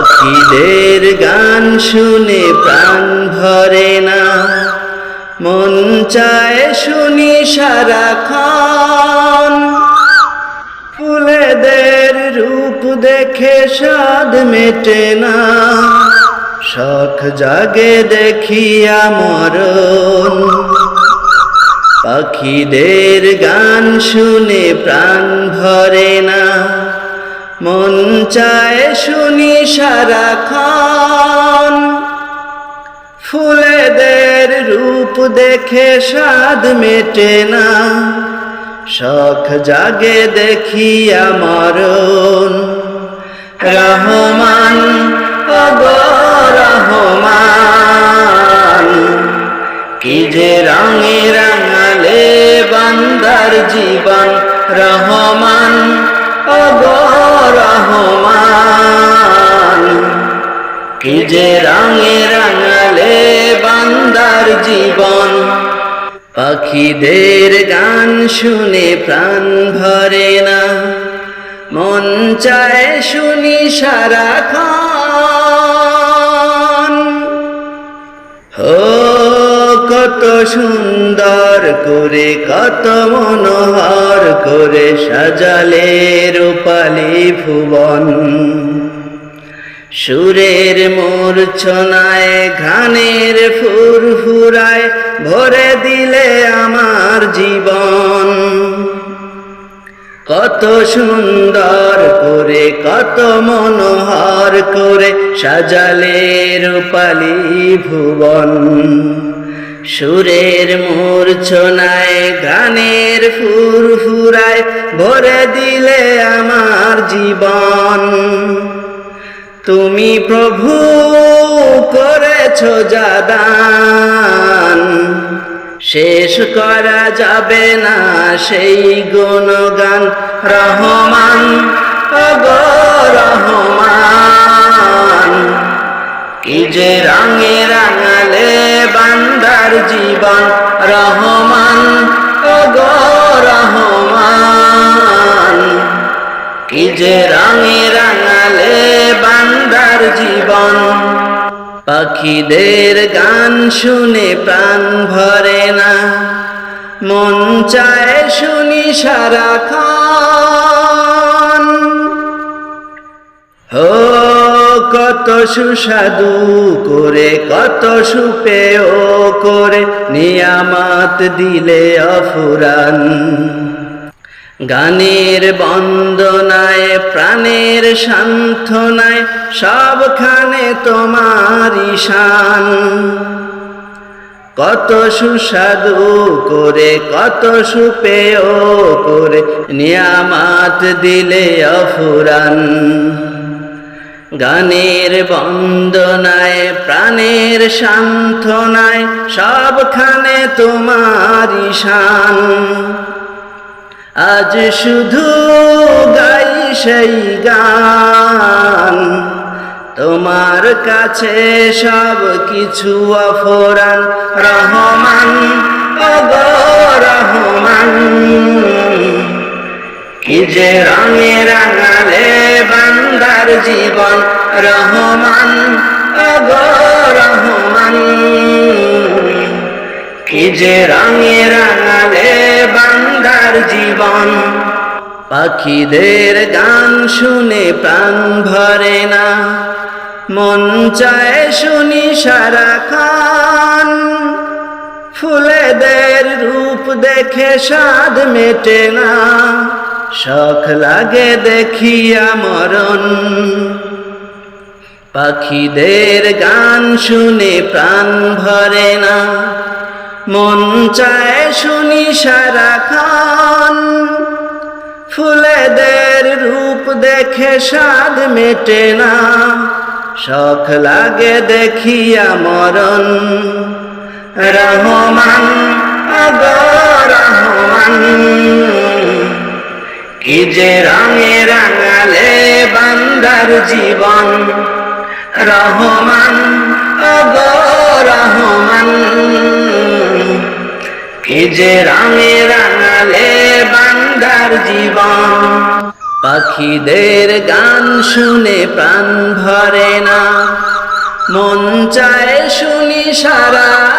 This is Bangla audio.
পাখিদের গান শুনে প্রাণ ভরে না। মন চায় শুনি সারাক্ষণ। ফুলেদের রূপ দেখে স্বাদ মেটে না। শখ জাগে দেখিয়া মরণ। পাখিদের গান শুনে প্রাণ ভরে না। মন চায় শুনি সারাক্ষণ। ফুলেদের রূপ দেখে স্বাদ মেটে না। শখ জাগে দেখিয়া মরণ রহমান রহমান। কি যে রঙে রাঙালে বান্দার জীবন। রহমান অগ রহমান। কি যে রঙে রাঙালে বান্দার জীবন। পাখিদের গান শুনে প্রাণ ভরে না। মন চায় শুনি সারা সারাক্ষণ। হো, কত সুন্দর করে কত মনোহর। করে সাজালে রূপালি ভুবন। সুরের মূর্ছনায় ঘানের ফুরফুরায় ভরে দিলে আমার জীবন। কত সুন্দর করে, কত মনোহর করে সাজালে রূপালি ভুবন। সুরের মূর্ছনায়, গানের ফুরফুরায় ভরে দিলে আমার জীবন। তুমি প্রভু, করেছ যাদান শেষ করা যাবে না সেই গুণগান। রহমান রহমান, কি যে রঙে বান্দার জীবন রহমান অগ রহমান। কি যে রঙে রাঙালে বান্দার জীবন, পাখিদের গান শুনে প্রাণ ভরে না। মন চায় শুনি সারা সারাক্ষণ কত সুস্বাদু করে, কত সুপেয় করে নিয়ামাত দিলে অফুরান। গানের বন্দনায়, প্রাণের সান্ত্বনায় সবখানে তোমার ঈশান কত সুস্বাদু করে, কত সুপেয় করে নিয়ামাত দিলে অফুরান। গানের বন্দনায়, প্রাণের সান্ত্বনায়, সবখানে তোমার ঈশান আজ শুধু গাই সেই গান, তোমার কাছে সব কিছু অফরান। রহমান অগ রহমান, কি যে রঙে জীবন রহমান রহমান। কি যে রঙে রাঙালে বান্দার জীবন। পাখিদের গান শুনে প্রাণ ভরে না। মন চায় শুনি সারাক্ষণ। ফুলেদের রূপ দেখে স্বাদ মেটে না। শখ লাগে দেখিয়া মরণ। পাখিদের গান শুনে প্রাণ ভরে না। মন চায় শুনি সারাক্ষণ। ফুলেদের রূপ দেখে স্বাদ মেটে না। শখ লাগে দেখিয়া মরণ। রহমান অগ রহমান। কি যে রঙে রাঙালে বান্দার জীবন? রহমান রহমান। কি যে রঙে রাঙালে বান্দার জীবন? পাখিদের গান শুনে প্রাণ ভরে না। মন চায় শুনি সারা